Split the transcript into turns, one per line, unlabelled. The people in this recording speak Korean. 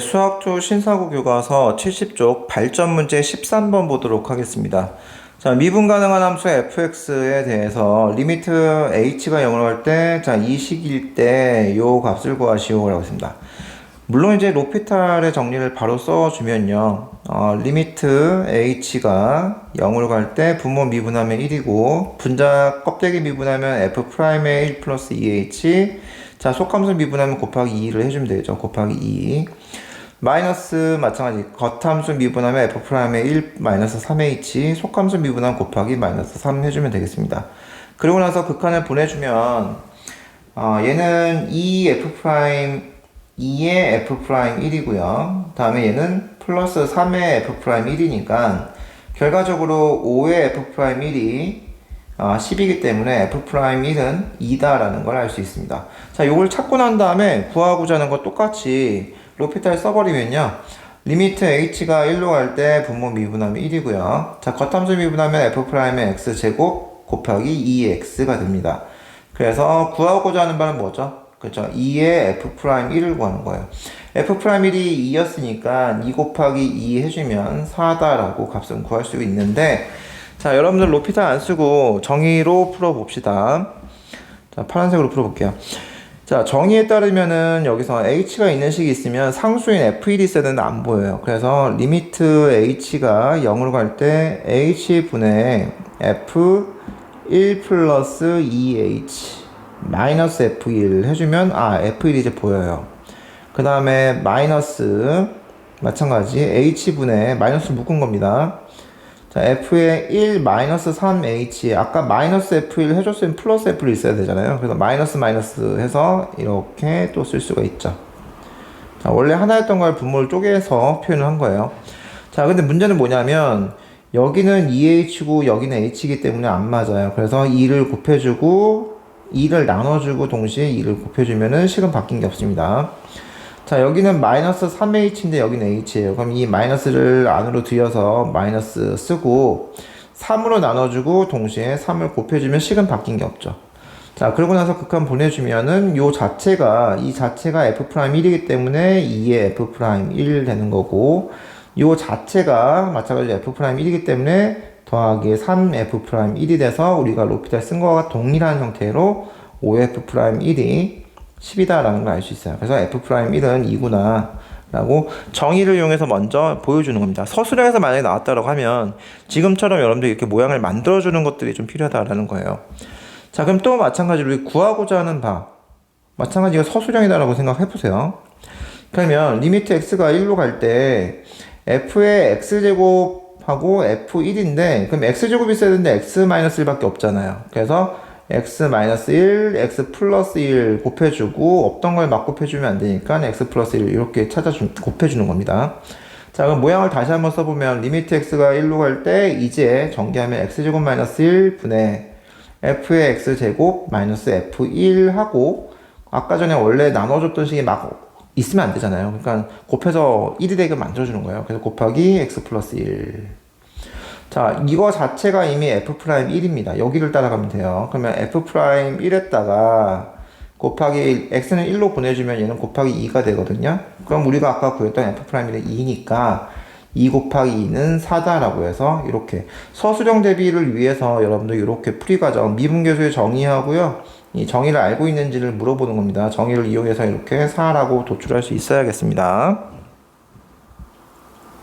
수학조 신사고 교과서 70쪽 발전 문제 13번 보도록 하겠습니다. 자, 미분 가능한 함수 fx에 대해서 리미트 h가 0으로 갈 때, 자, 이 식일 때 요 값을 구하시오라고 했습니다. 물론 이제 로피탈의 정리를 바로 써주면요. 어, 리미트 h가 0으로 갈 때 분모 미분하면 1이고 분자 껍데기 미분하면 f'의 1 플러스 2h 자 속함수 미분하면 곱하기 2를 해주면 되죠. 곱하기 2 마이너스 마찬가지 겉함수 미분하면 f'의 1 마이너스 3h 속함수 미분하면 곱하기 마이너스 3 해주면 되겠습니다. 그리고 나서 극한을 보내주면 어, 얘는 2f' 2의 f'1이고요. 다음에 얘는 플러스 3의 f'1이니까 결과적으로 5의 f'1이 10이기 때문에 f'1은 2다라는 걸 알 수 있습니다. 자, 요걸 찾고 난 다음에 구하고자 하는 거 똑같이 로피탈 써버리면요. 리미트 h가 1로 갈 때 분모 미분하면 1이고요. 자, 겉함수 미분하면 f'의 x제곱 곱하기 2x가 됩니다. 그래서 구하고자 하는 바는 뭐죠? 그렇죠. 2의 f'1을 구하는 거예요. f'1이 2였으니까 2 곱하기 2 해주면 4다라고 값은 구할 수 있는데 자 여러분들 로피탈 안 쓰고 정의로 풀어 봅시다. 자 파란색으로 풀어 볼게요. 자 정의에 따르면은 여기서 h가 있는 식이 있으면 상수인 f1이 있어야 되는데 안 보여요. 그래서 리미트 h가 0으로 갈 때 h분의 f1 플러스 2h 마이너스 F1 해주면 아 F1이 이제 보여요. 그 다음에 마이너스 마찬가지 H분의 마이너스 묶은 겁니다. 자 F의 1 마이너스 3H 아까 마이너스 F1 해줬으면 플러스 F1 있어야 되잖아요. 그래서 마이너스 마이너스 해서 이렇게 또 쓸 수가 있죠. 자 원래 하나였던 걸 분모를 쪼개서 표현을 한 거예요. 자 근데 문제는 뭐냐면 여기는 2H고 여기는 H이기 때문에 안 맞아요. 그래서 2를 곱해주고 2를 나눠주고 동시에 2를 곱해주면은 식은 바뀐 게 없습니다. 자, 여기는 마이너스 3h인데 여기는 h예요. 그럼 이 마이너스를 안으로 들여서 마이너스 쓰고 3으로 나눠주고 동시에 3을 곱해주면 식은 바뀐 게 없죠. 자, 그러고 나서 극한 보내주면은 요 자체가, 이 자체가 f'1이기 때문에 2의 f'1 되는 거고, 요 자체가 마찬가지로 f'1이기 때문에 더하기 3f'1이 돼서 우리가 로피탈 쓴 거와 동일한 형태로 5f'1이 10이다라는 걸 알 수 있어요. 그래서 f'1은 2구나. 라고 정의를 이용해서 먼저 보여주는 겁니다. 서술형에서 만약에 나왔다고 하면 지금처럼 여러분들 이렇게 모양을 만들어주는 것들이 좀 필요하다라는 거예요. 자, 그럼 또 마찬가지로 우리 구하고자 하는 바. 마찬가지가 서술형이다라고 생각해보세요. 그러면 리미트 x가 1로 갈 때 f의 x제곱 하고 f1인데 그럼 x제곱이 있어야 되는데 x-1밖에 없잖아요. 그래서 x-1, x 플러스 1 곱해주고 없던 걸 막 곱해주면 안 되니까 x 플러스 1 이렇게 찾아주 곱해주는 겁니다. 자 그럼 모양을 다시 한번 써보면 리미트 x가 1로 갈 때 이제 전개하면 x제곱 마이너스 1 분의 f의 x제곱 마이너스 f1 하고 아까 전에 원래 나눠줬던 식이 막 있으면 안 되잖아요. 그러니까 곱해서 1이 되게 만들어주는 거예요. 그래서 곱하기 x 플러스 1. 자, 이거 자체가 이미 f'1입니다. 여기를 따라가면 돼요. 그러면 f'1에다가 곱하기 x는 1로 보내주면 얘는 곱하기 2가 되거든요. 그럼 우리가 아까 구했던 f'1의 2니까 2 곱하기 2는 4다라고 해서 이렇게 서술형 대비를 위해서 여러분들 이렇게 풀이 과정 미분계수의 정의하고요. 이 정의를 알고 있는지를 물어보는 겁니다. 정의를 이용해서 이렇게 4라고 도출할 수 있어야겠습니다.